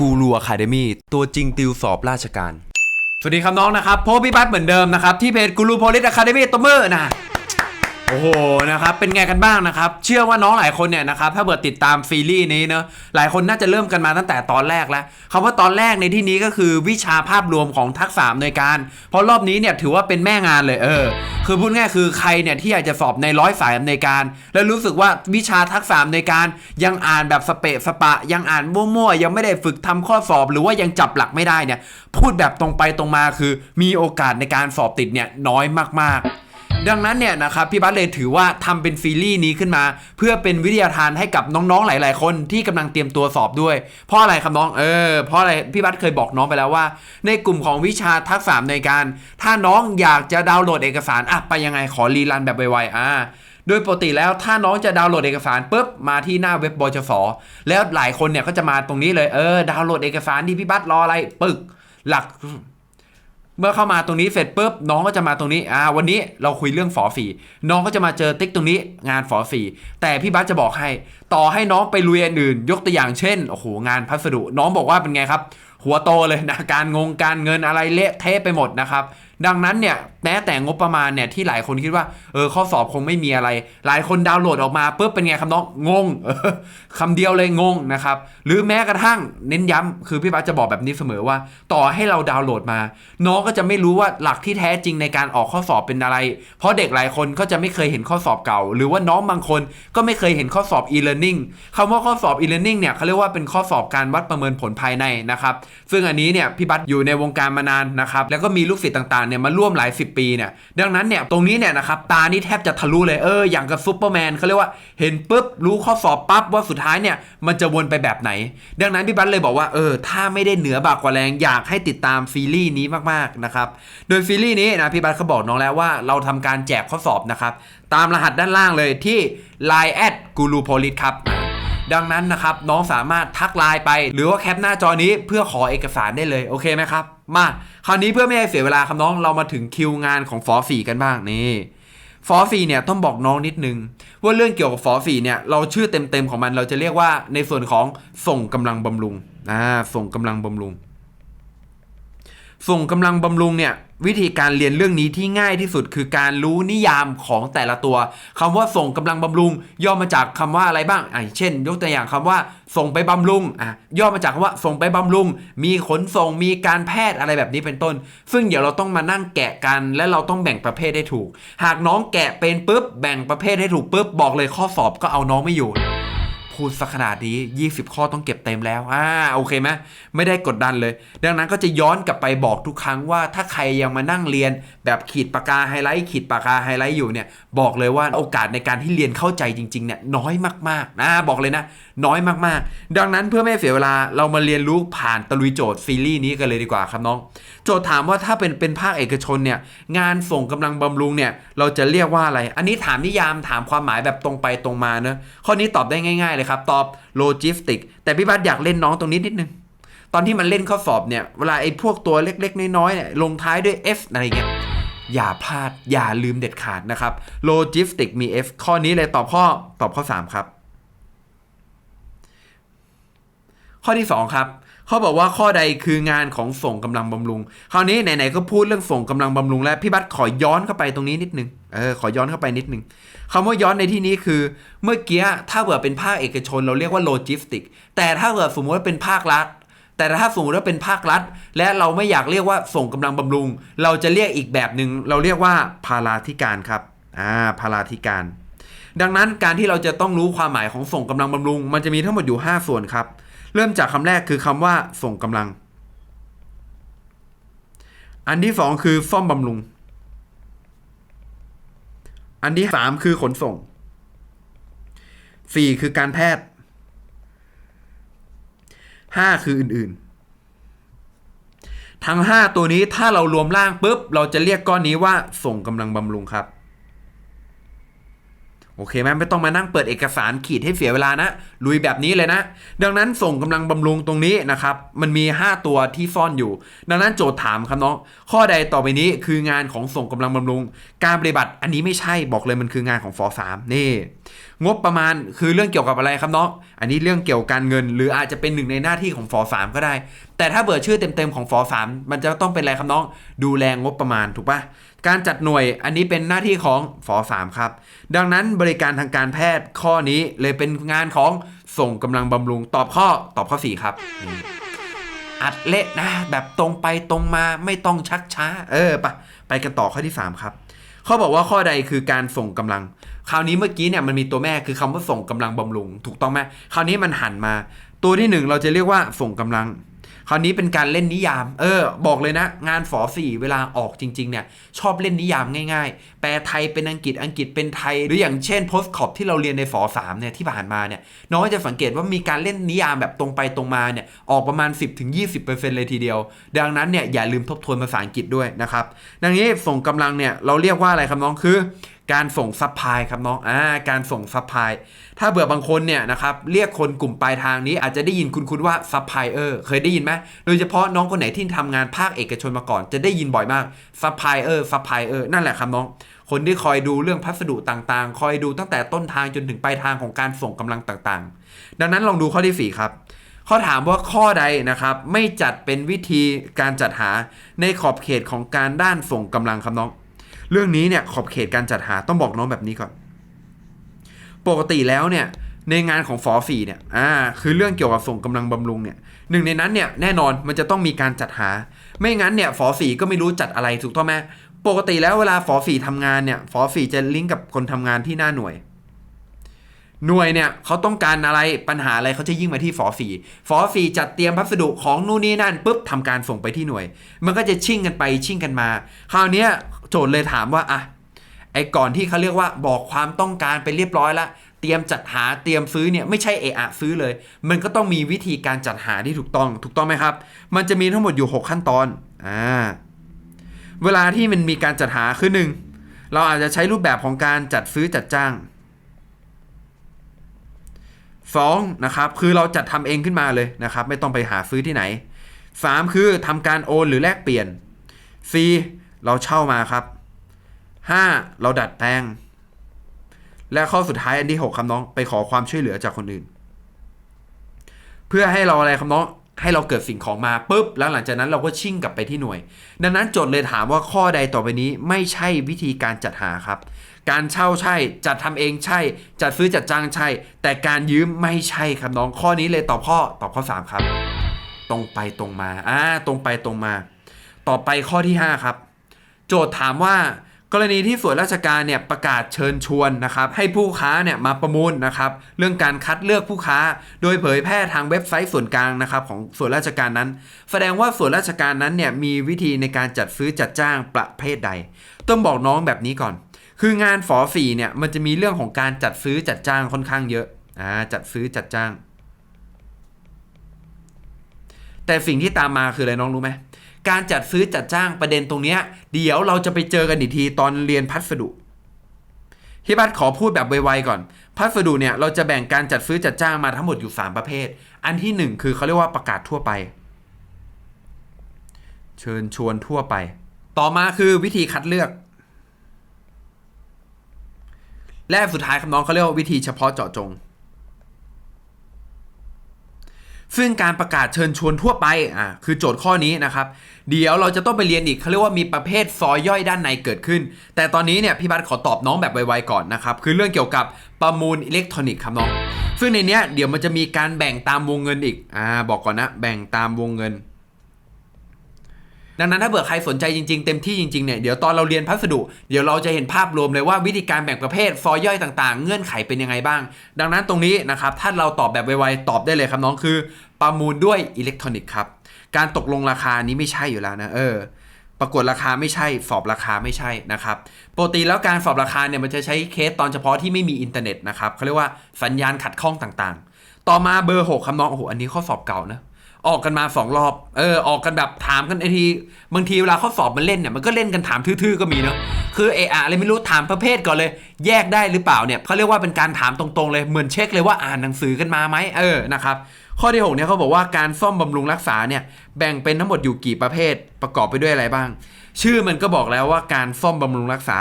กูรูอะคาเดมี่ตัวจริงติวสอบราชการ สวัสดีครับน้องนะครับพบพี่บัสเหมือนเดิมนะครับ ที่เพจกูรูโพลิสอะคาเดมี่ตัวมือนะ โอ้โหนะครับเป็นไงกันบ้างนะครับ เชื่อว่าน้องหลายคนเนี่ยนะครับถ้าเกิดติดตามซีรีส์นี้เนอะหลายคนน่าจะเริ่มกันมาตั้งแต่ตอนแรกแล้วคำว่าตอนแรกในที่นี้ก็คือวิชาภาพรวมของทักษะในวยการ เพราะรอบนี้เนี่ยถือว่าเป็นแม่งานเลยเออ คือพูดง่ายคือใครเนี่ยที่อยากจะสอบในร้อยสายอำนการ แล้วรู้สึกว่าวิชาทักษะอำนการ ยังอ่านแบบสเปะสปะ ยังอ่านมั่วๆยังไม่ได้ฝึกทำข้อสอบ หรือว่ายังจับหลักไม่ได้เนี่ยพูดแบบตรงไปตรงมาคือ มีโอกาสในการสอบติดเนี่ยน้อยมากๆ ดังนั้นเนี่ยนะครับพี่บัสเลยถือว่าทำเป็นซีรีส์นี้ขึ้นมา เพื่อเป็นวิทยาทานให้กับน้องๆหลาย ๆ คนที่กำลังเตรียมตัวสอบด้วย เพราะอะไรครับน้องเออเพราะอะไรพี่บัสเคยบอกน้องไปแล้วว่า ในกลุ่มของวิชาทักษะในการ ถ้าน้องอยากจะดาวน์โหลดเอกสารอะไปยังไงขอรีรันแบบไวๆอ่าโดยปกติแล้วถ้าน้องจะดาวน์โหลดเอกสารปุ๊บมาที่หน้าเว็บบจสแล้วหลายคนเนี่ยก็จะมาตรงนี้เลยเออดาวน์โหลดเอกสารที่พี่บัสรออะไรปึกหลัก เมื่อเข้ามาตรงนี้เสร็จปุ๊บน้องก็จะมาตรงนี้อ่าวันนี้เราคุยเรื่องฝอฝีน้องก็จะมาเจอติ๊กตรงนี้งานฝอฝีแต่พี่บัสจะบอกให้ ต่อให้น้องไปลุยอื่น ยกตัวอย่างเช่นโอ้โหงานพัสดุ น้องบอกว่าเป็นไงครับ หัวโตเลยนะการงงการเงินอะไรเละเทะไปหมดนะครับ ดังนั้นเนี่ย แม้แต่งบประมาณเนี่ยที่หลายคนคิดว่าเออข้อสอบคงไม่มีอะไร หลายคนดาวน์โหลดออกมาปุ๊บเป็นไงครับน้องงงออคำเดียวเลยงงนะครับหรือแม้กระทั่งเน้นย้ำคือพี่บัสจะบอกแบบนี้เสมอว่า ต่อให้เราดาวน์โหลดมา น้องก็จะไม่รู้ว่าหลักที่แท้จริงในการออกข้อสอบเป็นอะไร เพราะเด็กหลายคนก็จะไม่เคยเห็นข้อสอบเก่า หรือว่าน้องบางคนก็ไม่เคยเห็นข้อสอบ e-learning คำว่าข้อสอบ e-learning เนี่ยเขาเรียกว่าเป็นข้อสอบการวัดประเมินผลภายในนะครับซึ่งอันนี้เนี่ยพี่บัสอยู่ในวงการมานานนะครับแล้วก็มีลูกศิษย์ต่างๆเนี่ยมาร่วมหลายสิบปีเนี่ยดังนั้นเนี่ยตรงนี้เนี่ยนะครับตานี่แทบจะทะลุเลยเอออย่างกับซูเปอร์แมนเขาเรียกว่าเห็นปุ๊บรู้ข้อสอบปั๊บว่าสุดท้ายเนี่ยมันจะวนไปแบบไหน ดังนั้นพี่บัสเลยบอกว่าเออถ้าไม่ได้เหนือบากกว่าแรงอยากให้ติดตามซีรีส์นี้มากๆนะครับโดยซีรีส์นี้นะพี่บัสเขาบอกน้องแล้วว่าเราทำการแจกข้อสอบนะครับตามรหัสด้านล่างเลยที่ Line แอดกูรูโพลิสครับดังนั้นนะครับน้องสามารถทักไลน์ไป หรือว่าแคปหน้าจอนี้เพื่อขอเอกสารได้เลย โอเคไหมครับ มา คราวนี้เพื่อไม่ให้เสียเวลาครับน้องเรามาถึงคิวงานของฟอสี่กันบ้างนี่ฟอสี่เนี่ยต้องบอกน้องนิดนึง ว่าเรื่องเกี่ยวกับฟอสี่เนี่ยเราชื่อเต็มๆของมันเราจะเรียกว่าในส่วนของส่งกำลังบำรุงอ่าส่งกำลังบำรุง ส่งกำลังบำรุงเนี่ยวิธีการเรียนเรื่องนี้ที่ง่ายที่สุดคือการรู้นิยามของแต่ละตัวคำว่าส่งกำลังบำรุง ย่อมาจากคำว่าอะไรบ้างอะเช่น ยกตัวอย่างคำว่า ส่งไปบำรุงอะย่อมาจากคำว่าส่งไปบำรุง มีขนส่งมีการแพทย์อะไรแบบนี้เป็นต้น ซึ่งเดี๋ยวเราต้องมานั่งแกะกัน และเราต้องแบ่งประเภทให้ถูก หากน้องแกะเป็นปุ๊บแบ่งประเภทให้ถูกปุ๊บบอกเลยข้อสอบก็เอาน้องไม่อยู่ พูดสักขนาดนี้ 20 ข้อต้องเก็บเต็มแล้วอ่าโอเคไหมไม่ได้กดดันเลย ดังนั้นก็จะย้อนกลับไปบอกทุกครั้งว่าถ้าใครยังมานั่งเรียน แบบขีดปากกาไฮไลท์ขีดปากกาไฮไลท์อยู่เนี่ยบอกเลยว่าโอกาสในการที่เรียนเข้าใจจริงๆเนี่ยน้อยมากๆนะบอกเลยนะ น้อยมากๆ ดังนั้นเพื่อไม่เสียเวลาเรามาเรียนรู้ผ่านตะลุยโจทย์ซีรีส์นี้กันเลยดีกว่าครับน้อง โจทย์ถามว่าถ้าเป็นเป็นภาคเอกชนเนี่ยงานส่งกำลังบำรุงเนี่ยเราจะเรียกว่าอะไร อันนี้ถามนิยามถามความหมายแบบตรงไปตรงมาเนอะข้อนี้ตอบได้ง่าย ๆเลยครับ ตอบโลจิสติก แต่พี่บัสอยากเล่นน้องตรงนี้นิดนึงตอนที่มันเล่นข้อสอบเนี่ยเวลาไอ้พวกตัวเล็กๆ น้อยๆเนี่ยลงท้ายด้วย F อะไรเงี้ยอย่าพลาดอย่าลืมเด็ดขาดนะครับโลจิสติกมี F ข้อนี้เลยตอบข้อตอบข้อ 3 ครับ ข้อที่ 2 ครับเขาบอกว่าข้อใดคืองานของส่งกำลังบำรุง คราวนี้ไหนๆก็พูดเรื่องส่งกำลังบำรุงแล้วพี่บัสขอย้อนเข้าไปตรงนี้นิดนึงเออขอย้อนเข้าไปนิดนึงคำว่าย้อนในที่นี้คือ เมื่อกี้ถ้าเกิดเป็นภาคเอกชน เราเรียกว่าโลจิสติก แต่ถ้าเกิดสมมติว่าเป็นภาครัฐ แต่ถ้าสมมติว่าเป็นภาครัฐ และเราไม่อยากเรียกว่าส่งกำลังบำรุง เราจะเรียกอีกแบบหนึ่งเราเรียกว่าพาราธิการครับอ่าพาราธิการ ดังนั้นการที่เราจะต้องรู้ความหมายของส่งกำลังบำรุง มันจะมีทั้งหมดอยู่ 5 ส่วนครับ เริ่มจากคำแรกคือคำว่าส่งกำลัง อันที่2คือซ่อมบำรุง อันที่3คือขนส่ง4คือการแพทย์5คืออื่นๆ ทั้ง5ตัวนี้ถ้าเรารวมร่างปุ๊บ เราจะเรียกก้อนนี้ว่าส่งกำลังบำรุงครับ โอเคไหมไม่ต้องมานั่งเปิดเอกสารขีดให้เสียเวลานะ ลุยแบบนี้เลยนะ ดังนั้นส่งกำลังบำรุงตรงนี้นะครับ มันมี 5 ตัวที่ซ่อนอยู่ ดังนั้นโจทย์ถามครับน้อง ข้อใดต่อไปนี้คืองานของส่งกำลังบำรุง การปฏิบัติอันนี้ไม่ใช่บอกเลยมันคืองานของฟอสามนี่ งบประมาณคือเรื่องเกี่ยวกับอะไรครับน้อง อันนี้เรื่องเกี่ยวกับการเงิน หรืออาจจะเป็นหนึ่งในหน้าที่ของฟอสามก็ได้ แต่ถ้าเบิดชื่อเต็มๆของฟอสามมันจะต้องเป็นอะไรครับน้อง ดูแลงบประมาณถูกปะ การจัดหน่วยอันนี้เป็นหน้าที่ของฟอสามครับ ดังนั้นบริการทางการแพทย์ข้อนี้เลยเป็นงานของส่งกำลังบำรุงตอบข้อตอบข้อ 4 ครับ อัดเละนะ แบบตรงไปตรงมาไม่ต้องชักช้า เออไปไปกันต่อข้อที่ 3 ครับเขาบอกว่าข้อใดคือการส่งกำลัง คราวนี้เมื่อกี้เนี่ยมันมีตัวแม่คือคำว่าส่งกำลังบำรุง ถูกต้องไหมคราวนี้มันหันมา ตัวที่หนึ่งเราจะเรียกว่าส่งกำลัง คราวนี้เป็นการเล่นนิยาม เออ บอกเลยนะ งานฝอสี่เวลาออกจริง ๆ เนี่ย ชอบเล่นนิยามง่าย ๆ แปลไทยเป็นอังกฤษ อังกฤษเป็นไทย หรืออย่างเช่นโพสต์คอปที่เราเรียนในฝอสามเนี่ย ที่ผ่านมาเนี่ย น้องจะสังเกตว่ามีการเล่นนิยามแบบตรงไปตรงมาเนี่ย ออกประมาณ 10-20%เลยทีเดียว ดังนั้นเนี่ย อย่าลืมทบทวนภาษาอังกฤษด้วยนะครับ ดังนี้ส่งกำลังเนี่ย เราเรียกว่าอะไรครับน้อง คือ การส่งซัพพลายครับน้องอ่าการส่งซัพพลายถ้าเบื่อบางคนเนี่ยนะครับเรียกคนกลุ่มปลายทางนี้อาจจะได้ยินคุณคุณว่าซัพพลายเออร์เคยได้ยินไหมโดยเฉพาะน้องคนไหนที่ทำงานภาคเอกชนมาก่อน จะได้ยินบ่อยมากซัพพลายเออร์ซัพพลายเออร์นั่นแหละครับน้อง คนที่คอยดูเรื่องพัสดุต่างๆ คอยดูตั้งแต่ต้นทางจนถึงปลายทางของการส่งกำลังต่างๆ ดังนั้นลองดูข้อที่ 4 ครับข้อถามว่าข้อใดนะครับ ไม่จัดเป็นวิธีการจัดหาในขอบเขตของการด้านส่งกำลังครับน้อง เรื่องนี้เนี่ยขอบเขตการจัดหาต้องบอกน้องแบบนี้ก่อน ปกติแล้วเนี่ยในงานของฟอสี่เนี่ย อ่า คือเรื่องเกี่ยวกับส่งกำลังบำรุงเนี่ย หนึ่งในนั้นเนี่ยแน่นอนมันจะต้องมีการจัดหา ไม่งั้นเนี่ยฟอสี่ก็ไม่รู้จัดอะไรถูกต้องไหมปกติแล้วเวลาฟอสี่ทำงานเนี่ยฟอสี่จะลิงก์กับคนทำงานที่หน้าหน่วย หน่วยเนี่ยเขาต้องการอะไรปัญหาอะไรเขาจะยิ่งมาที่ฟอสี่ฟอสี่จัดเตรียมพัสดุของนู่นนี่นั่นปุ๊บทำการส่งไปที่หน่วย มันก็จะชิ่งกันไปชิ่งกันมา คราวนี้โจทย์เลยถามว่าอะไอ้ก่อนที่เขาเรียกว่าบอกความต้องการไปเรียบร้อยละเตรียมจัดหาเตรียมซื้อเนี่ยไม่ใช่เอะอะซื้อเลย มันก็ต้องมีวิธีการจัดหาที่ถูกต้อง ถูกต้องไหมครับ มันจะมีทั้งหมดอยู่ 6 ขั้นตอนอ่าเวลาที่มันมีการจัดหาคือหนึ่งเราอาจจะใช้รูปแบบของการจัดซื้อจัดจ้าง สองนะครับคือเราจัดทำเองขึ้นมาเลยนะครับ ไม่ต้องไปหาซื้อที่ไหนสามคือทำการโอนหรือแลกเปลี่ยนสี่เราเช่ามาครับห้าเราดัดแปลง และข้อสุดท้ายอันที่หกคำน้องไปขอความช่วยเหลือจากคนอื่น เพื่อให้เราอะไรคำน้องให้เราเกิดสิ่งของมาปุ๊บแล้วหลังจากนั้นเราก็ชิ่งกลับไปที่หน่วย ดังนั้นโจทย์เลยถามว่าข้อใดต่อไปนี้ไม่ใช่วิธีการจัดหาครับ การเช่าใช่ จัดทำเองใช่ จัดซื้อจัดจ้างใช่ แต่การยืมไม่ใช่ครับน้องข้อนี้เลยตอบข้อตอบข้อ 3 ครับ ตรงไปตรงมาอ่าตรงไปตรงมา ต่อไปข้อที่ 5 ครับ โจทย์ถามว่ากรณีที่ส่วนราชการเนี่ยประกาศเชิญชวนนะครับให้ผู้ค้าเนี่ยมาประมูลนะครับเรื่องการคัดเลือกผู้ค้า โดยเผยแพร่ทางเว็บไซต์ส่วนกลางนะครับของส่วนราชการนั้น แสดงว่าส่วนราชการนั้นเนี่ยมีวิธีในการจัดซื้อจัดจ้างประเภทใด ต้องบอกน้องแบบนี้ก่อน คืองานฝอสี่เนี่ยมันจะมีเรื่องของการจัดซื้อจัดจ้างค่อนข้างเยอะอ่าจัดซื้อจัดจ้าง แต่สิ่งที่ตามมาคืออะไรน้องรู้ไหมการจัดซื้อจัดจ้างประเด็นตรงเนี้ยเดี๋ยวเราจะไปเจอกันอีกทีตอนเรียนพัสดุพี่บัตขอพูดแบบไวๆก่อน พัสดุเนี่ยเราจะแบ่งการจัดซื้อจัดจ้างมาทั้งหมดอยู่ 3 ประเภท อันที่ 1 คือเขาเรียกว่าประกาศทั่วไป เชิญชวนทั่วไป ต่อมาคือวิธีคัดเลือก และสุดท้ายครับน้องเขาเรียกว่าวิธีเฉพาะเจาะจง ซึ่งการประกาศเชิญชวนทั่วไปอ่าคือโจทย์ข้อนี้นะครับ เดี๋ยวเราจะต้องไปเรียนอีกเขาเรียกว่ามีประเภทซอยย่อยด้านในเกิดขึ้น แต่ตอนนี้เนี่ยพี่บัตขอตอบน้องแบบไวๆก่อนนะครับ คือเรื่องเกี่ยวกับประมูลอิเล็กทรอนิกส์ครับน้อง ซึ่งในเนี้ยเดี๋ยวมันจะมีการแบ่งตามวงเงินอีกอ่าบอกก่อนนะ แบ่งตามวงเงิน ดังนั้นถ้าเบื่อใครสนใจจริงๆ เต็มที่จริงๆเนี่ยเดี๋ยวตอนเราเรียนพัสดุ เดี๋ยวเราจะเห็นภาพรวมเลยว่าวิธีการแบ่งประเภทซอยย่อยต่างๆ เงื่อนไขเป็นยังไงบ้าง ดังนั้นตรงนี้นะครับถ้าเราตอบแบบไวๆตอบได้เลยครับน้องคือ ประมูลด้วยอิเล็กทรอนิกส์ครับการตกลงราคานี้ไม่ใช่อยู่แล้วนะเออประกวดราคาไม่ใช่สอบราคาไม่ใช่นะครับปกติแล้วการสอบราคาเนี่ยมันจะใช้เคสตอนเฉพาะที่ไม่มีอินเทอร์เน็ตนะครับเขาเรียกว่าสัญญาณขัดข้องต่างๆ ต่อมาเบอร์หกคำน้องโอ้โหอันนี้ข้อสอบเก่านะ ออกกันมาสองรอบ เออ ออกกันแบบถามกันไอที บางทีเวลาข้อสอบมันเล่นเนี่ย มันก็เล่นกันถามทื่อๆก็มีเนาะ คือเออะอะไรไม่รู้ถามประเภทก่อนเลย แยกได้หรือเปล่าเนี่ยเขาเรียกว่าเป็นการถามตรงๆเลย เหมือนเช็คเลยว่าอ่านหนังสือกันมาไหมเออ นะครับ ข้อที่6เนี่ยเขาบอกว่าการซ่อมบำรุงรักษาเนี่ย แบ่งเป็นทั้งหมดอยู่กี่ประเภท ประกอบไปด้วยอะไรบ้าง ชื่อมันก็บอกแล้วว่าการซ่อมบำรุงรักษา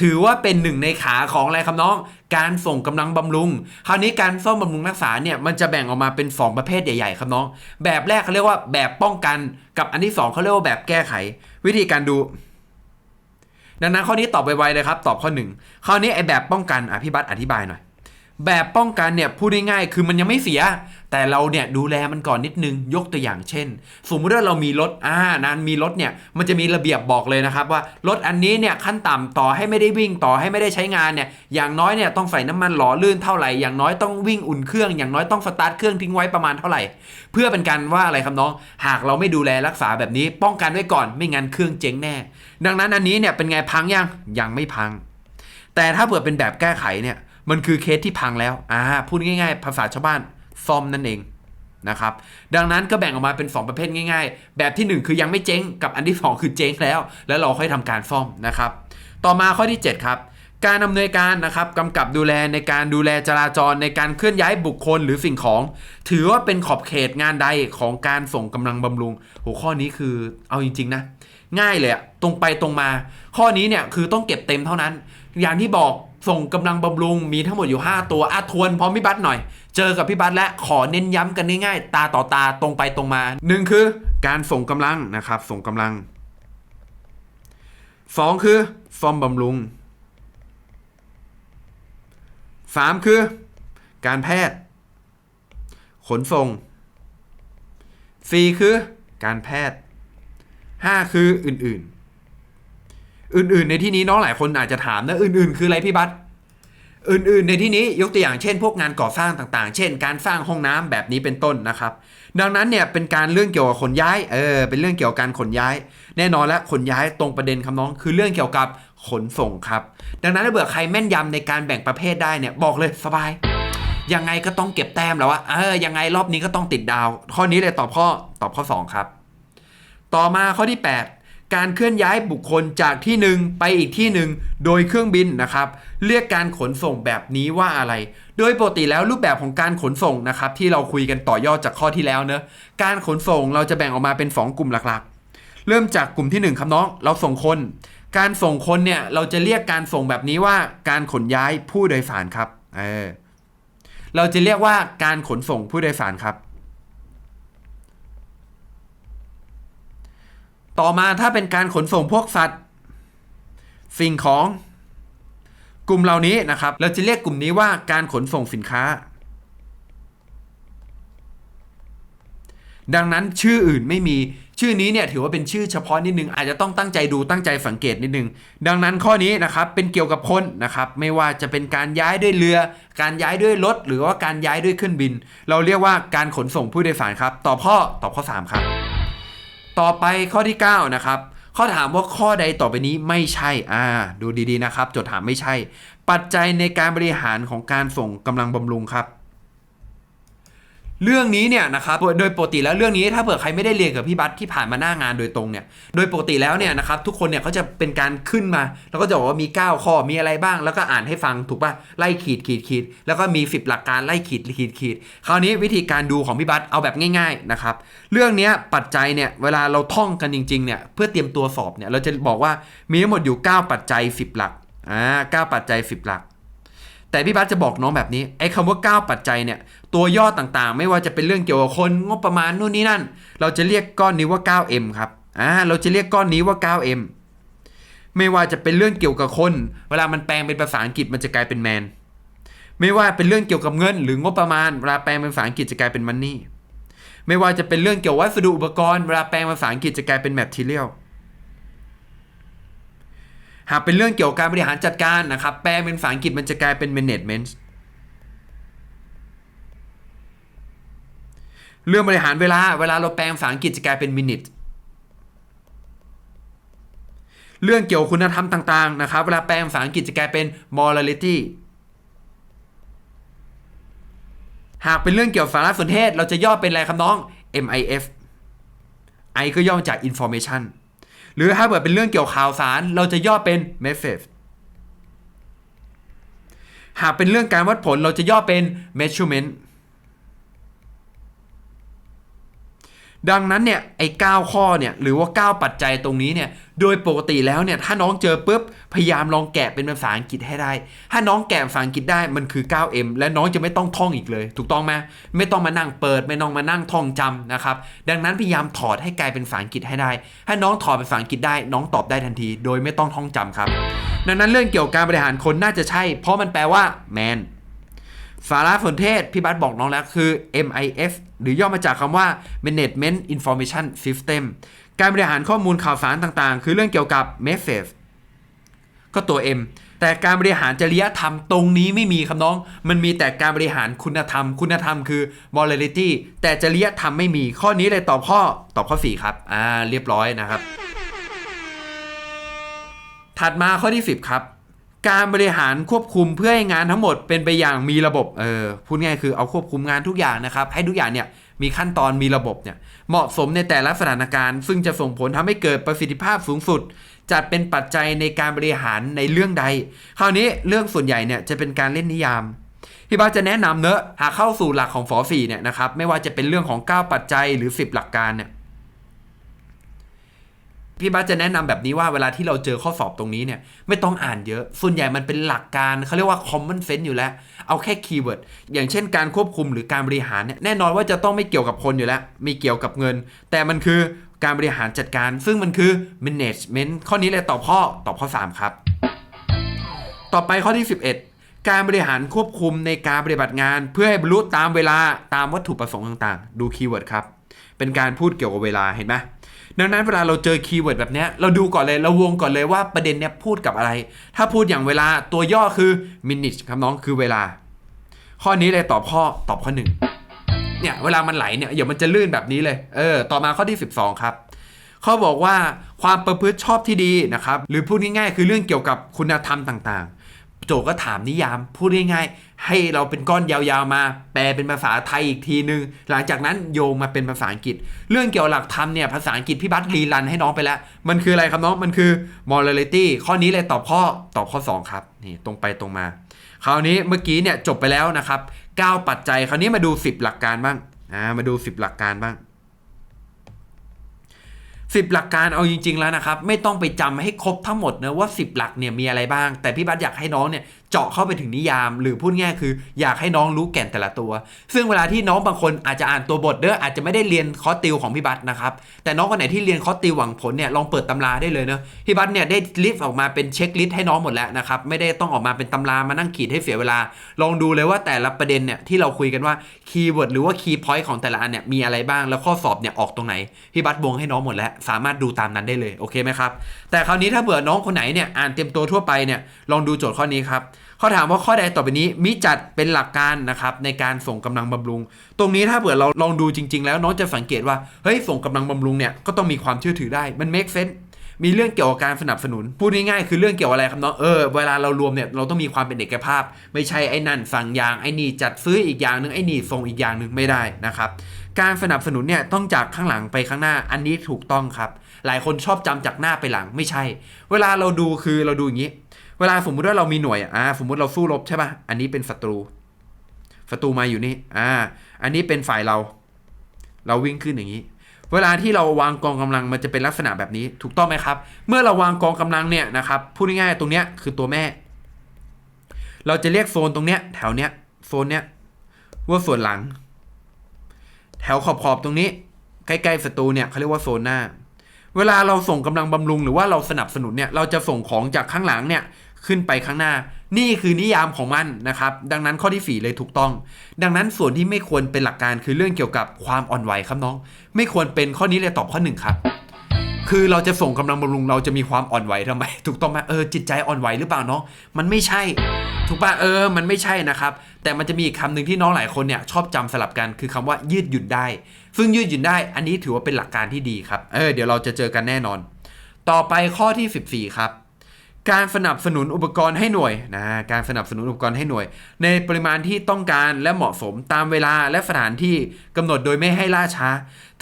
ถือว่าเป็นหนึ่งในขาของอะไรครับน้อง การส่งกำลังบำรุง คราวนี้การซ่อมบำรุงรักษาเนี่ยมันจะแบ่งออกมาเป็น 2 ประเภทใหญ่ ๆ ครับน้อง แบบแรกเขาเรียกว่าแบบป้องกันกับอันที่ 2เขาเรียกว่าแบบแก้ไข วิธีการดู ดังนั้นข้อนี้ตอบไวๆเลยครับ ตอบข้อหนึ่งข้อนี้ไอแบบป้องกันอะพี่บัตอธิบายหน่อยแบบป้องกันเนี่ยพูดง่ายๆคือมันยังไม่เสีย แต่เราเนี่ยดูแลมันก่อนนิดนึงยกตัวอย่างเช่น สมมติว่าเรามีรถอ่านานมีรถเนี่ยมันจะมีระเบียบบอกเลยนะครับว่ารถอันนี้เนี่ยขั้นต่ำต่อให้ไม่ได้วิ่งต่อให้ไม่ได้ใช้งานเนี่ยอย่างน้อยเนี่ยต้องใส่น้ำมันหล่อลื่นเท่าไหร่อย่างน้อยต้องวิ่งอุ่นเครื่องอย่างน้อยต้องสตาร์ทเครื่องทิ้งไว้ประมาณเท่าไหร่ เพื่อเป็นการว่าอะไรครับน้อง หากเราไม่ดูแลรักษาแบบนี้ ป้องกันไว้ก่อนไม่งั้นเครื่องเจ๊งแน่ ดังนั้นอันนี้เนี่ยเป็นไงพังยังยังไม่พัง แต่ถ้าเผื่อเป็นแบบแก้ไขเนี่ยมันคือเคสที่พังแล้วอ่าพูดง่าย ๆ ภาษาชาวบ้าน ซ่อมนั่นเองนะครับดังนั้นก็แบ่งออกมาเป็น 2 ประเภทง่ายๆ แบบที่ 1 คือยังไม่เจ๊งกับอันที่ 2 คือเจ๊งแล้ว แล้วเราค่อยทำการซ่อมนะครับต่อมาข้อที่ 7 ครับ การอำนวยการนะครับกำกับดูแลในการดูแลจราจรในการเคลื่อนย้ายบุคคลหรือสิ่งของ ถือว่าเป็นขอบเขตงานใดของการส่งกำลังบำรุงหัวข้อนี้คือเอาจริง ๆ นะ ง่ายเลยอะตรงไปตรงมา ข้อนี้เนี่ยคือต้องเก็บเต็มเท่านั้น อย่างที่บอกส่งกำลังบำรุงมีทั้งหมดอยู่ 5 ตัวอาทวนพร้อมพี่บัตหน่อย เจอกับพี่บัตและขอเน้นย้ำกันง่ายๆ ตาต่อตาตรงไปตรงมาหนึ่งคือ การส่งกำลังนะครับ ส่งกำลังสองคือซ่อมบำรุงสามคือ การแพทย์ ขนส่งสี่คือการแพทย์ห้าคืออื่นๆ อื่นๆ ในที่นี้น้องหลายคนอาจจะถามนะ อื่นๆ คืออะไรพี่บัตร อื่นๆ ในที่นี้ยกตัวอย่างเช่น พวกงานก่อสร้างต่างๆ เช่น การสร้างห้องน้ำแบบนี้เป็นต้นนะครับ ดังนั้นเนี่ยเป็นการเรื่องเกี่ยวกับขนย้ายเออเป็นเรื่องเกี่ยวกับการขนย้าย แน่นอนแล้วขนย้ายตรงประเด็นคำน้องคือเรื่องเกี่ยวกับขนส่งครับ ดังนั้นถ้าเบื่อใครแม่นยำในการแบ่งประเภทได้เนี่ยบอกเลยสบาย ยังไงก็ต้องเก็บแต้มแล้วว่าเออยังไงรอบนี้ก็ต้องติดดาว ข้อนี้เลยตอบข้อตอบข้อสองครับ ต่อมาข้อที่ 8 การเคลื่อนย้ายบุคคลจากที่หนึ่งไปอีกที่หนึ่งโดยเครื่องบินนะครับ เรียกการขนส่งแบบนี้ว่าอะไร โดยปกติแล้วรูปแบบของการขนส่งนะครับ ที่เราคุยกันต่อยอดจากข้อที่แล้วเนอะการขนส่งเราจะแบ่งออกมาเป็น 2 กลุ่มหลักๆ เริ่มจากกลุ่มที่ 1 ครับน้อง เราส่งคน การส่งคนเนี่ยเราจะเรียกการส่งแบบนี้ว่าการขนย้ายผู้โดยสารครับเออเราจะเรียกว่าการขนส่งผู้โดยสารครับ ต่อมาถ้าเป็นการขนส่งพวกสัตว์ สิ่งของกลุ่มเหล่านี้นะครับ เราจะเรียกกลุ่มนี้ว่าการขนส่งสินค้า ดังนั้นชื่ออื่นไม่มีชื่อนี้เนี่ยถือว่าเป็นชื่อเฉพาะนิดนึง อาจจะต้องตั้งใจดูตั้งใจสังเกตนิดนึง ดังนั้นข้อนี้นะครับเป็นเกี่ยวกับคนนะครับ ไม่ว่าจะเป็นการย้ายด้วยเรือ การย้ายด้วยรถ หรือว่าการย้ายด้วยเครื่องบิน เราเรียกว่าการขนส่งผู้โดยสารครับ ตอบข้อตอบข้อสามครับ ต่อไปข้อที่ 9 นะครับ ข้อถามว่าข้อใดต่อไปนี้ไม่ใช่ อ่า ดูดีๆนะครับจดถามไม่ใช่ ปัจจัยในการบริหารของการส่งกำลังบำรุงครับ เรื่องนี้เนี่ยนะครับโดยปกติแล้วเรื่องนี้ถ้าเผื่อใครไม่ได้เรียนกับพี่บัตที่ผ่านมาหน้างานโดยตรงเนี่ยโดยปกติแล้วเนี่ยนะครับทุกคนเนี่ยเขาจะเป็นการขึ้นมา แล้วก็จะบอกว่ามี 9 ข้อมีอะไรบ้าง แล้วก็อ่านให้ฟังถูกป่ะไล่ขีดขีดขีดแล้วก็มี 10 หลักการไล่ขีดขีดขีดคราวนี้วิธีการดูของพี่บัตเอาแบบง่ายๆนะครับเรื่องนี้ปัจจัยเนี่ยเวลาเราท่องกันจริงๆเนี่ยเพื่อเตรียมตัวสอบเนี่ยเราจะบอกว่ามีทั้งหมดอยู่ 9 ปัจจัย 10 หลักอ่า9ปัจจัย 10 หลักแต่พี่บัสจะบอกน้องแบบนี้ไอ้คำว่า 9 ปัจจัยเนี่ย ตัวย่อต่างๆ ไม่ว่าจะเป็นเรื่องเกี่ยวกับคนงบประมาณนู่นนี่นั่น เราจะเรียกก้อนนี้ว่า 9M ครับอ่าเราจะเรียกก้อนนี้ว่า 9M ไม่ว่าจะเป็นเรื่องเกี่ยวกับคน เวลามันแปลงเป็นภาษาอังกฤษมันจะกลายเป็นแมนไม่ว่าเป็นเรื่องเกี่ยวกับเงิน หรืองบประมาณเวลาแปลงเป็นภาษาอังกฤษจะกลายเป็นมันนี่ไม่ว่าจะเป็นเรื่องเกี่ยววัสดุอุปกรณ์เวลาแปลงภาษาอังกฤษจะกลายเป็น material หากเป็นเรื่องเกี่ยวกับการบริหารจัดการนะครับแปลงเป็นภาษาอังกฤษมันจะกลายเป็น management เรื่องบริหารเวลา เวลาเราแปลภาษาอังกฤษจะกลายเป็น minute เรื่องเกี่ยวคุณธรรมต่างๆนะครับ เวลาแปลภาษาอังกฤษจะกลายเป็น morality หากเป็นเรื่องเกี่ยวสารสนเทศ เราจะย่อเป็นอะไรครับน้อง MIF I ก็ย่อมาจาก information หรือถ้าเกิดเป็นเรื่องเกี่ยวข่าวสาร เราจะย่อเป็น message หากเป็นเรื่องการวัดผลเราจะย่อเป็น measurement ดังนั้นเนี่ยไอ้9ข้อเนี่ยหรือว่า 9 ปัจจัยตรงนี้เนี่ยโดยปกติแล้วเนี่ยถ้าน้องเจอปุ๊บพยายามลองแกะเป็นภาษาอังกฤษให้ได้ ถ้าน้องแกะภาษาอังกฤษได้มันคือ 9M และน้องจะไม่ต้องท่องอีกเลย ถูกต้องไหมไม่ต้องมานั่งเปิด ไม่ต้องมานั่งท่องจำนะครับดังนั้นพยายามถอดให้กลายเป็นภาษาอังกฤษให้ได้ ถ้าน้องถอดเป็นภาษาอังกฤษได้ น้องตอบได้ทันที โดยไม่ต้องท่องจำครับ ดังนั้นเรื่องเกี่ยวกับการบริหารคนน่าจะใช่ เพราะมันแปลว่า man สารสนเทศ พี่บัสบอกน้องแล้วคือ MIS หรือย่อมาจากคำว่า Management Information System การบริหารข้อมูลข่าวสารต่างๆ คือเรื่องเกี่ยวกับ Message ก็ตัว M แต่การบริหารจริยธรรมตรงนี้ไม่มีครับน้อง มันมีแต่การบริหารคุณธรรม คุณธรรมคือ morality แต่จริยธรรมไม่มีข้อนี้เลยตอบข้อตอบข้อ 4 ครับ อ่า เรียบร้อยนะครับ ถัดมาข้อที่ 10 ครับ การบริหารควบคุมเพื่อให้งานทั้งหมดเป็นไปอย่างมีระบบเออพูดง่ายคือเอาควบคุมงานทุกอย่างนะครับ ให้ทุกอย่างเนี่ยมีขั้นตอนมีระบบเนี่ยเหมาะสมในแต่ละสถานการณ์ ซึ่งจะส่งผลทำให้เกิดประสิทธิภาพสูงสุด จัดเป็นปัจจัยในการบริหารในเรื่องใด คราวนี้เรื่องส่วนใหญ่เนี่ยจะเป็นการเล่นนิยามพี่บ้าจะแนะนำเนอะหากเข้าสู่หลักของฝอสี่เนี่ยนะครับไม่ว่าจะเป็นเรื่องของ 9 ปัจจัยหรือ 10 หลักการเนี่ย พี่บัสจะแนะนำแบบนี้ว่าเวลาที่เราเจอข้อสอบตรงนี้เนี่ยไม่ต้องอ่านเยอะ ส่วนใหญ่มันเป็นหลักการเขาเรียกว่า common sense อยู่แล้ว เอาแค่คีย์เวิร์ดอย่างเช่นการควบคุมหรือการบริหารเนี่ยแน่นอนว่าจะต้องไม่เกี่ยวกับคนอยู่แล้ว มีเกี่ยวกับเงิน แต่มันคือการบริหารจัดการ ซึ่งมันคือ management ข้อนี้เลยตอบข้อตอบข้อ 3 ครับ ต่อไปข้อที่ 11 การบริหารควบคุมในการปฏิบัติงาน เพื่อให้บรรลุตามเวลาตามวัตถุประสงค์ต่างๆ ดูคีย์เวิร์ดครับเป็นการพูดเกี่ยวกับเวลาเห็นไหม ดังนั้นเวลาเราเจอคีย์เวิร์ดแบบนี้เราดูก่อนเลยเราวงก่อนเลยว่าประเด็นเนี้ยพูดกับอะไร ถ้าพูดอย่างเวลาตัวย่อคือ minute ครับน้องคือเวลา ข้อนี้เลยตอบข้อตอบข้อหนึ่งเนี่ยเวลามันไหลเนี่ยอย่ามันจะลื่นแบบนี้เลยเออต่อมาข้อที่ 12 ครับเขาบอกว่าความประพฤติชอบที่ดีนะครับหรือพูดง่ายๆคือเรื่องเกี่ยวกับคุณธรรมต่างๆ โจก็ถามนิยามพูดง่ายๆให้เราเป็นก้อนยาวๆมา แปลเป็นภาษาไทยอีกทีนึง หลังจากนั้นโยงมาเป็นภาษาอังกฤษ เรื่องเกี่ยวกับหลักธรรมเนี่ยภาษาอังกฤษพี่บัตรีรันให้น้องไปแล้ว มันคืออะไรครับน้องมันคือ morality ข้อนี้เลยตอบข้อตอบข้อ 2 ครับนี่ตรงไปตรงมา คราวนี้เมื่อกี้เนี่ยจบไปแล้วนะครับ 9 ปัจจัย คราวนี้มาดู 10 หลักการบ้างอ่ามาดู 10 หลักการบ้าง สิบหลักการเอาจริง ๆ แล้วนะครับ ไม่ต้องไปจำให้ครบทั้งหมดนะว่า 10 หลักเนี่ยมีอะไรบ้าง แต่พี่บัสอยากให้น้องเนี่ย เจาะเข้าไปถึงนิยาม หรือพูดง่ายคือ อยากให้น้องรู้แก่นแต่ละตัว ซึ่งเวลาที่น้องบางคนอาจจะอ่านตัวบทเด้ออาจจะไม่ได้เรียนคอร์สติวของพี่บัสนะครับแต่น้องคนไหนที่เรียนคอร์สติวหวังผลเนี่ยลองเปิดตำราได้เลยเนอะพี่บัสเนี่ยได้ลิสต์ออกมาเป็นเช็คลิสต์ให้น้องหมดแล้วนะครับไม่ได้ต้องออกมาเป็นตำรามานั่งขีดให้เสียเวลา ลองดูเลยว่าแต่ละประเด็นเนี่ยที่เราคุยกันว่าคีย์เวิร์ดหรือว่าคีย์พอยต์ของแต่ละอันเนี่ยมีอะไรบ้างแล้วข้อสอบเนี่ยออกตรงไหนพี่บัสวงให้น้องหมดแล้วสามารถดูตามนั้นได้เลยโอเคไหมครับแต่คราวนี้ถ้าเบื่อน้องคนไหนเนี่ยอ่านเต็มตัวทั่วไปเนี่ยลองดูโจทย์ข้อนี้ครับ ขาถามว่าข้อใดต่อไปนี้มิจัดเป็นหลักการนะครับในการส่งกำลังบำรุง ตรงนี้ถ้าเผื่อเราลองดูจริง ๆ แล้วน้องจะสังเกตว่าเฮ้ยส่งกำลังบำรุงเนี่ยก็ต้องมีความเชื่อถือได้มัน make sense มีเรื่องเกี่ยวกับการสนับสนุน พูดง่ายๆคือเรื่องเกี่ยวอะไรครับน้องเออเวลาเรารวมเนี่ยเราต้องมีความเป็นเอกภาพ ไม่ใช่ไอ้นั่นสั่งอย่างไอ้นี่จัดซื้ออีกอย่างหนึ่งไอ้นี่ส่งอีกอย่างหนึ่งไม่ได้นะครับการสนับสนุนเนี่ยต้องจากข้างหลังไปข้างหน้าอันนี้ถูกต้องครับ หลายคนชอบจำจากหน้าไปหลังไม่ใช่ เวลาเราดูคือเราดูอย่างนี้ เวลาสมมุติว่าเรามีหน่วยอ่าสมมุติเราสู้รบใช่ป่ะ อันนี้เป็นศัตรู ศัตรูมาอยู่นี่ อ่า อันนี้เป็นฝ่ายเรา เราวิ่งขึ้นอย่างนี้ เวลาที่เราวางกองกำลังมันจะเป็นลักษณะแบบนี้ ถูกต้องไหมครับ เมื่อเราวางกองกำลังเนี่ยนะครับพูดง่ายๆตรงเนี้ยคือตัวแม่ เราจะเรียกโซนตรงเนี้ย แถวเนี้ยโซนเนี้ยว่าส่วนหลัง แถวขอบๆตรงนี้ ใกล้ๆศัตรูเนี่ยเขาเรียกว่าโซนหน้า เวลาเราส่งกำลังบำรุงหรือว่าเราสนับสนุนเนี่ยเราจะส่งของจากข้างหลังเนี่ย ขึ้นไปข้างหน้า นี่คือนิยามของมันนะครับ ดังนั้นข้อที่ 4 เลยถูกต้อง ดังนั้นส่วนที่ไม่ควรเป็นหลักการคือเรื่องเกี่ยวกับความอ่อนไหวครับน้อง ไม่ควรเป็นข้อนี้เลยตอบข้อหนึ่งครับคือเราจะส่งกำลังบำรุงเราจะมีความอ่อนไหวทำไม ถูกต้องไหมเออจิตใจอ่อนไหวหรือเปล่าน้องมันไม่ใช่ ถูกป่ะเออ มันไม่ใช่นะครับ แต่มันจะมีอีกคำหนึ่งที่น้องหลายคนเนี่ยชอบจำสลับกันคือคำว่ายืดหยุ่นได้ ซึ่งยืดหยุ่นได้ อันนี้ถือว่าเป็นหลักการที่ดีครับเออเดี๋ยวเราจะเจอกันแน่นอน ต่อไปข้อที่ 14 ครับ การสนับสนุนอุปกรณ์ให้หน่วยนะการสนับสนุนอุปกรณ์ให้หน่วย ในปริมาณที่ต้องการและเหมาะสมตามเวลาและสถานที่กำหนดโดยไม่ให้ล่าช้า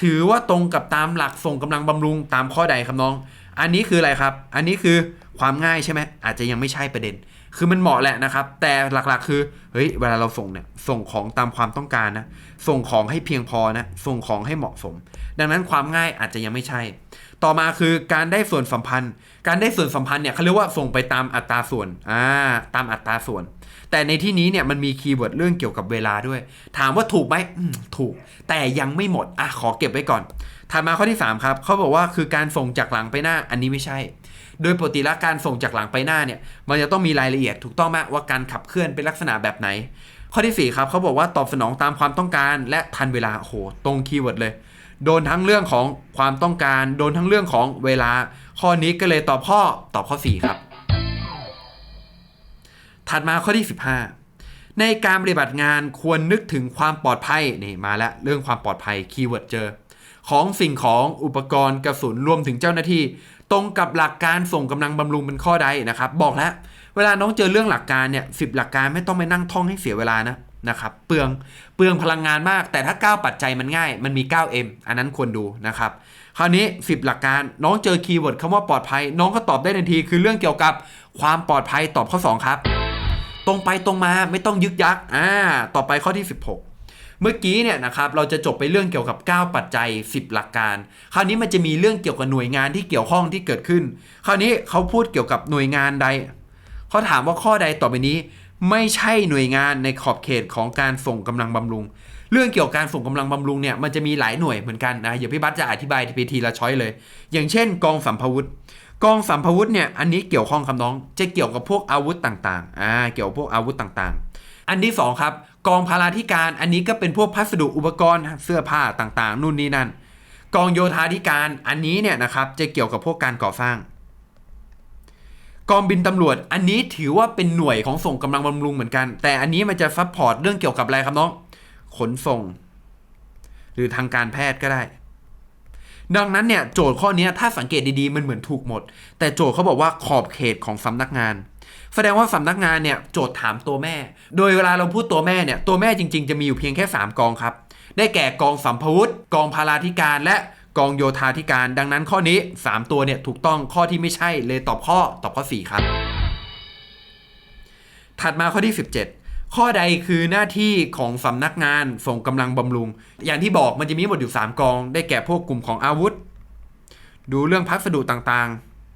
ถือว่าตรงกับตามหลักส่งกำลังบำรุงตามข้อใดครับน้อง อันนี้คืออะไรครับ อันนี้คือความง่ายใช่ไหมอาจจะยังไม่ใช่ประเด็น คือมันเหมาะแหละนะครับ แต่หลักๆ คือเฮ้ยเวลาเราส่งเนี่ยส่งของตามความต้องการนะส่งของให้เพียงพอนะส่งของให้เหมาะสม ดังนั้นความง่ายอาจจะยังไม่ใช่ ต่อมาคือการได้ส่วนสัมพันธ์ การได้ส่วนสัมพันธ์เนี่ยเขาเรียกว่าส่งไปตามอัตราส่วนอ่าตามอัตราส่วน แต่ในที่นี้เนี่ยมันมีคีย์เวิร์ดเรื่องเกี่ยวกับเวลาด้วย ถามว่าถูกไหมมถูก แต่ยังไม่หมดอะขอเก็บไว้ก่อนถัดมาข้อที่ 3 ครับเขาบอกว่าคือการส่งจากหลังไปหน้าอันนี้ไม่ใช่ โดยปกติแล้วการส่งจากหลังไปหน้าเนี่ย มันจะต้องมีรายละเอียดถูกต้องไหมว่าการขับเคลื่อนเป็นลักษณะแบบไหน ข้อที่ 4 ครับเขาบอกว่าตอบสนองตามความต้องการและทันเวลาโอ้โหตรงคีย์เวิร์ดเลย โดนทั้งเรื่องของความต้องการ โดนทั้งเรื่องของเวลา ข้อนี้ก็เลยตอบข้อตอบข้อ 4 ครับ ถัดมาข้อที่ 15 ในการปฏิบัติงานควรนึกถึงความปลอดภัยนี่มาแล้วเรื่องความปลอดภัยคีย์เวิร์ดเจอ ของสิ่งของอุปกรณ์กระสุนรวมถึงเจ้าหน้าที่ ตรงกับหลักการส่งกำลังบำรุงเป็นข้อใดนะครับ บอกแล้ว เวลาน้องเจอเรื่องหลักการเนี่ยสิหลักการไม่ต้องไปนั่งท่องให้เสียเวลานะ นะครับเปลืองเปลืองพลังงานมาก แต่ถ้า 9 ปัจจัยมันง่าย มันมี 9M อันนั้นควรดูนะครับคราวนี้ 10 หลักการน้องเจอคีย์เวิร์ดคำว่าปลอดภัย น้องก็ตอบได้ทันที คือเรื่องเกี่ยวกับความปลอดภัยตอบข้อ 2 ครับ ตรงไปตรงมาไม่ต้องยึกยักอ่าต่อไปข้อที่ 16 เมื่อกี้เนี่ยนะครับเราจะจบไปเรื่องเกี่ยวกับ 9 ปัจจัย 10 หลักการ คราวนี้มันจะมีเรื่องเกี่ยวกับหน่วยงานที่เกี่ยวข้องที่เกิดขึ้น คราวนี้เขาพูดเกี่ยวกับหน่วยงานใดเขาถามว่าข้อใดต่อไปนี้ ไม่ใช่หน่วยงานในขอบเขตของการส่งกำลังบำรุง เรื่องเกี่ยวกับการส่งกำลังบำรุงเนี่ยมันจะมีหลายหน่วยเหมือนกันนะเดี๋ยวพี่บัตจะอธิบายทีทีละช้อยเลย อย่างเช่น กองสัมภวุธกองสัมภวุธเนี่ยอันนี้เกี่ยวข้องคำน้องจะเกี่ยวกับพวกอาวุธต่างๆอ่าเกี่ยวกับพวกอาวุธต่างๆ อันที่สองครับกองพาราธิการอันนี้ก็เป็นพวกพัสดุอุปกรณ์เสื้อผ้าต่างๆ นู่นนี่นั่น กองโยธาธิการอันนี้เนี่ยนะครับจะเกี่ยวกับพวกการก่อสร้าง กองบินตำรวจ อันนี้ถือว่าเป็นหน่วยของส่งกำลังบำรุงเหมือนกัน แต่อันนี้มันจะซัพพอร์ตเรื่องเกี่ยวกับอะไรครับน้อง ขนส่ง หรือทางการแพทย์ก็ได้ ดังนั้นเนี่ยโจทย์ข้อนี้ถ้าสังเกตดีๆมันเหมือนถูกหมด แต่โจทย์เขาบอกว่าขอบเขตของสำนักงาน แสดงว่าสำนักงานเนี่ยโจทย์ถามตัวแม่ โดยเวลาเราพูดตัวแม่เนี่ยตัวแม่จริง ๆ จะมีอยู่เพียงแค่ 3 กองครับ ได้แก่กองสัมภวุธกองพาราธิการและ กองโยธาธิการ ดังนั้นข้อนี้ 3 ตัวเนี่ยถูกต้องข้อที่ไม่ใช่เลยตอบข้อตอบข้อ 4 ครับ ถัดมาข้อที่ 17 ข้อใดคือหน้าที่ของสำนักงานส่งกำลังบำรุง อย่างที่บอกมันจะมีหมดอยู่ 3 กอง ได้แก่พวกกลุ่มของอาวุธ ดูเรื่องพัสดุต่าง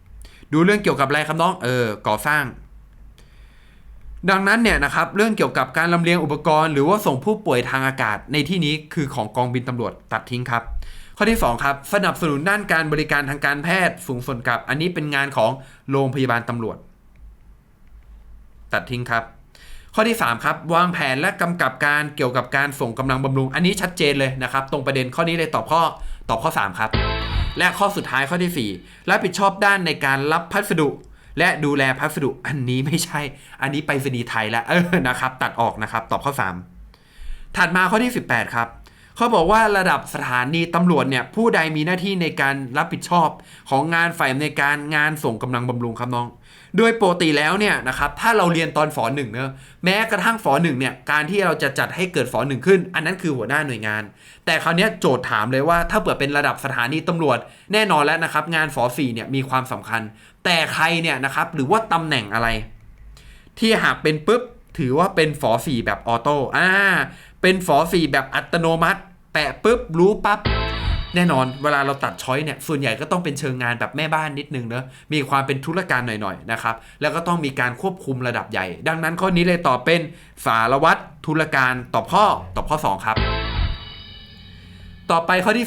ๆ ดูเรื่องเกี่ยวกับอะไรครับน้องเออก่อสร้างดังนั้นเนี่ยนะครับเรื่องเกี่ยวกับการลำเลียงอุปกรณ์ หรือว่าส่งผู้ป่วยทางอากาศในที่นี้คือของกองบินตำรวจตัดทิ้งครับ ข้อที่ 2 ครับ สนับสนุนด้านการบริการทางการแพทย์สูงส่วนกับ อันนี้เป็นงานของโรงพยาบาลตำรวจ ตัดทิ้งครับ ข้อที่ 3 ครับ วางแผนและกำกับการเกี่ยวกับการส่งกำลังบำรุง อันนี้ชัดเจนเลยนะครับ ตรงประเด็นข้อนี้เลยตอบข้อตอบข้อ 3 ครับ และข้อสุดท้ายข้อที่ 4 รับผิดชอบด้านในการรับพัสดุ และดูแลพัสดุอันนี้ไม่ใช่ อันนี้ไปรษณีย์ไทยแล้วเออนะครับ ตัดออกนะครับ ตอบข้อ 3 ถัดมาข้อที่ 18 ครับ เขาบอกว่าระดับสถานีตำรวจเนี่ยผู้ใดมีหน้าที่ในการรับผิดชอบของงานฝ่ายในการงานส่งกำลังบำรุงครับน้อง โดยปกติแล้วเนี่ยนะครับถ้าเราเรียนตอนฝอหนึ่งเนอะแม้กระทั่งฝอหนึ่งเนี่ยการที่เราจะจัดให้เกิดฝอหนึ่งขึ้น อันนั้นคือหัวหน้าหน่วยงาน แต่คราวนี้โจทย์ถามเลยว่า ถ้าเปิดเป็นระดับสถานีตำรวจ แน่นอนแล้วนะครับงานฝอสี่เนี่ยมีความสำคัญ แต่ใครเนี่ยนะครับหรือว่าตำแหน่งอะไร ที่หากเป็นปุ๊บถือว่าเป็นฝอสี่แบบออโต้อ่าเป็นฝอสี่แบบอัตโนมัติ แปะปุ๊บรู้ปั๊บแน่นอนเวลาเราตัดช้อยเนี่ยส่วนใหญ่ก็ต้องเป็นเชิงงานแบบแม่บ้านนิดนึงเนอะมีความเป็นธุรการหน่อยๆนะครับแล้วก็ต้องมีการควบคุมระดับใหญ่ ดังนั้นข้อนี้เลยตอบเป็นสารวัตรธุรการตอบข้อตอบข้อ 2 ครับ ต่อไปข้อที่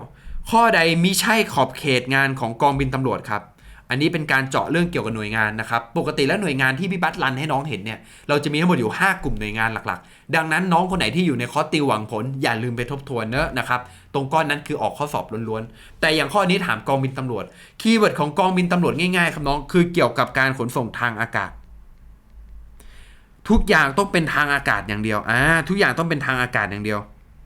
19 ข้อใดมิใช่ขอบเขตงานของกองบินตำรวจครับอันนี้เป็นการเจาะเรื่องเกี่ยวกับหน่วยงานนะครับ ปกติแล้วหน่วยงานที่พี่บัตรันให้น้องเห็นเนี่ย เราจะมีทั้งหมดอยู่ 5 กลุ่มหน่วยงานหลักๆ ดังนั้นน้องคนไหนที่อยู่ในคอร์สติวหวังผล อย่าลืมไปทบทวนเนอะนะครับ ตรงก้อนนั้นคือออกข้อสอบล้วนๆ แต่อย่างข้อนี้ถามกองบินตำรวจ คีย์เวิร์ดของกองบินตำรวจง่ายๆครับน้อง คือเกี่ยวกับการขนส่งทางอากาศ ทุกอย่างต้องเป็นทางอากาศอย่างเดียว อ่า ทุกอย่างต้องเป็นทางอากาศอย่างเดียว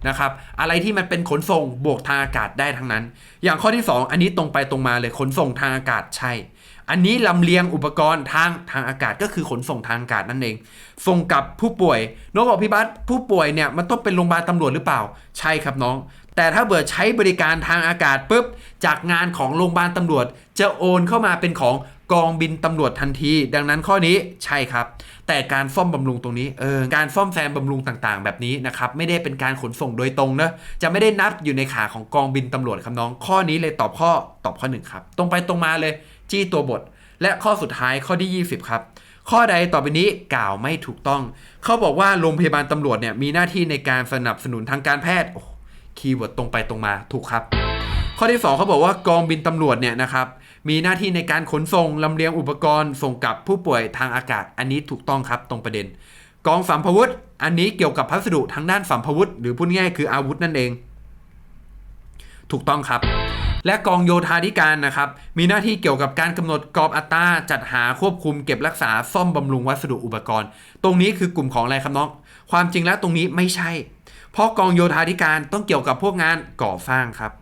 นะครับ อะไรที่มันเป็นขนส่งบวกทางอากาศได้ทั้งนั้น อย่างข้อที่ 2 อันนี้ตรงไปตรงมาเลยขนส่งทางอากาศใช่ อันนี้ลำเลียงอุปกรณ์ทางทางอากาศก็คือขนส่งทางอากาศนั่นเอง ส่งกับผู้ป่วยน้องบอกพี่บัสผู้ป่วยเนี่ยมันต้องเป็นโรงพยาบาลตำรวจหรือเปล่า ใช่ครับน้อง แต่ถ้าเบิดใช้บริการทางอากาศปุ๊บ จากงานของโรงพยาบาลตำรวจ จะโอนเข้ามาเป็นของกองบินตำรวจทันที ดังนั้นข้อนี้ใช่ครับ แต่การซ่อมบำรุงตรงนี้เออการซ่อมแซมบำรุงต่างๆ แบบนี้นะครับไม่ได้เป็นการขนส่งโดยตรงนะจะไม่ได้นับอยู่ในขาของกองบินตำรวจครับน้อง ข้อนี้เลยตอบข้อตอบข้อหนึ่งครับ ตรงไปตรงมาเลย จี้ตัวบท และข้อสุดท้ายข้อที่ 20 ครับ ข้อใดต่อไปนี้กล่าวไม่ถูกต้อง เขาบอกว่าโรงพยาบาลตำรวจเนี่ยมีหน้าที่ในการสนับสนุนทางการแพทย์โอ้คีย์เวิร์ดตรงไปตรงมาถูกครับ ข้อที่ 2 เขาบอกว่ากองบินตำรวจเนี่ยนะครับมีหน้าที่ในการขนส่งลำเลียงอุปกรณ์ส่งกับผู้ป่วยทางอากาศ อันนี้ถูกต้องครับตรงประเด็น กองสัมภวุธ อันนี้เกี่ยวกับพัสดุทางด้านสัมภวุธ หรือพูดง่ายคืออาวุธนั่นเอง ถูกต้องครับ และกองโยธาธิการนะครับมีหน้าที่เกี่ยวกับการกำหนดกรอบอัตราจัดหาควบคุมเก็บรักษาซ่อมบำรุงวัสดุอุปกรณ์ ตรงนี้คือกลุ่มของอะไรครับน้องความจริงแล้วตรงนี้ไม่ใช่ เพราะกองโยธาธิการต้องเกี่ยวกับพวกงานก่อสร้างครับ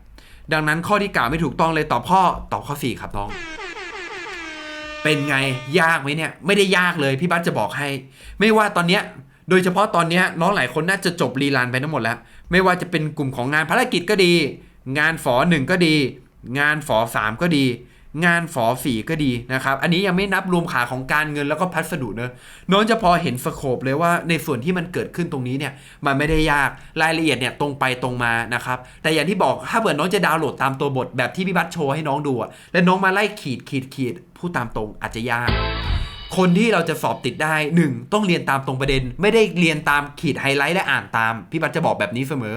ดังนั้นข้อที่กล่าวไม่ถูกต้องเลยตอบข้อตอบข้อ 4 ครับน้องเป็นไงยากไหมเนี่ยไม่ได้ยากเลยพี่บัสจะบอกให้ ไม่ว่าตอนเนี้ยโดยเฉพาะตอนเนี้ยน้องหลายคนน่าจะจบรีลันไปทั้งหมดแล้ว ไม่ว่าจะเป็นกลุ่มของงานภารกิจก็ดี งานฝอหนึ่งก็ดี งานฝอสามก็ดี งานฝอสี่ก็ดีนะครับ อันนี้ยังไม่นับรวมขาของการเงินแล้วก็พัสดุเนอะน้องจะพอเห็นสโคปเลยว่าในส่วนที่มันเกิดขึ้นตรงนี้เนี่ยมันไม่ได้ยากรายละเอียดเนี่ยตรงไปตรงมานะครับ แต่อย่างที่บอกถ้าเกิดน้องจะดาวน์โหลดตามตัวบทแบบที่พี่บัสโชว์ให้น้องดูอะแล้วน้องมาไล่ขีดขีดขีดพูดตามตรงอาจจะยากคนที่เราจะสอบติดได้ 1. ต้องเรียนตามตรงประเด็น ไม่ได้เรียนตามขีดไฮไลท์และอ่านตาม พี่บัตจะบอกแบบนี้เสมอ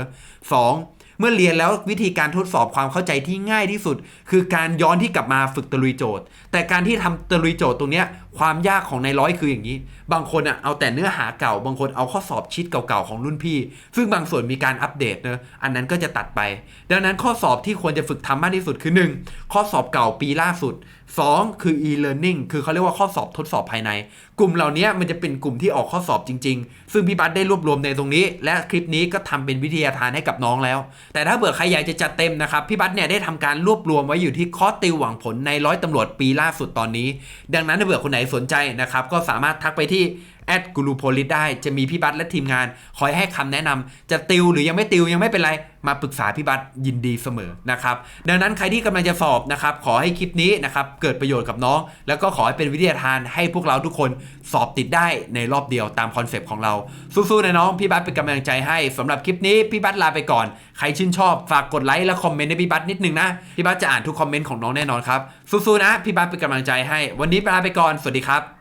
2. เมื่อเรียนแล้ววิธีการทดสอบความเข้าใจที่ง่ายที่สุด คือการย้อนที่กลับมาฝึกตะลุยโจทย์ แต่การที่ทำตะลุยโจทย์ตรงเนี้ย ความยากของในร้อยคืออย่างนี้ บางคนอะเอาแต่เนื้อหาเก่า บางคนเอาข้อสอบชิดเก่าๆของรุ่นพี่ ซึ่งบางส่วนมีการอัปเดตเนอะอันนั้นก็จะตัดไป ดังนั้นข้อสอบที่ควรจะฝึกทำมากที่สุดคือ 1. ข้อสอบเก่าปีล่าสุด 2. คือ e-learning คือเขาเรียกว่าข้อสอบทดสอบภายใน กลุ่มเหล่านี้มันจะเป็นกลุ่มที่ออกข้อสอบจริง ๆ ซึ่งพี่บัสได้รวบรวมในตรงนี้ และคลิปนี้ก็ทำเป็นวิทยาทานให้กับน้องแล้ว แต่ถ้าเบื่อใครอยากจะจัดเต็มนะครับพี่บัสเนี่ยได้ทำการรวบรวมไว้อยู่ที่คอร์สติวหวังผลในร้อยตำรวจปีล่าสุดตอนนี้ ดังนั้นถ้าเบื่อคนไหนสนใจนะครับ ก็สามารถทักไปที่ แอดกูรูโพลิสได้จะมีพี่บัตและทีมงาน คอยให้คำแนะนำจะติวหรือยังไม่ติวยังไม่เป็นไร มาปรึกษาพี่บัตยินดีเสมอนะครับดังนั้นใครที่กำลังจะสอบนะครับขอให้คลิปนี้นะครับเกิดประโยชน์กับน้อง แล้วก็ขอให้เป็นวิทยาทานให้พวกเราทุกคนสอบติดได้ในรอบเดียวตามคอนเซปต์ของเรา สู้ๆนะน้องพี่บัตเป็นกำลังใจให้สำหรับคลิปนี้พี่บัตลาไปก่อน ใครชื่นชอบฝากกดไลค์และคอมเมนต์ให้พี่บัตนิดนึงนะพี่บัตจะอ่านทุกคอมเมนต์ของน้องแน่นอนครับสู้ๆนะพี่บัตเป็นกำลังใจให้ วันนี้ลาไปก่อนสวัสดีครับ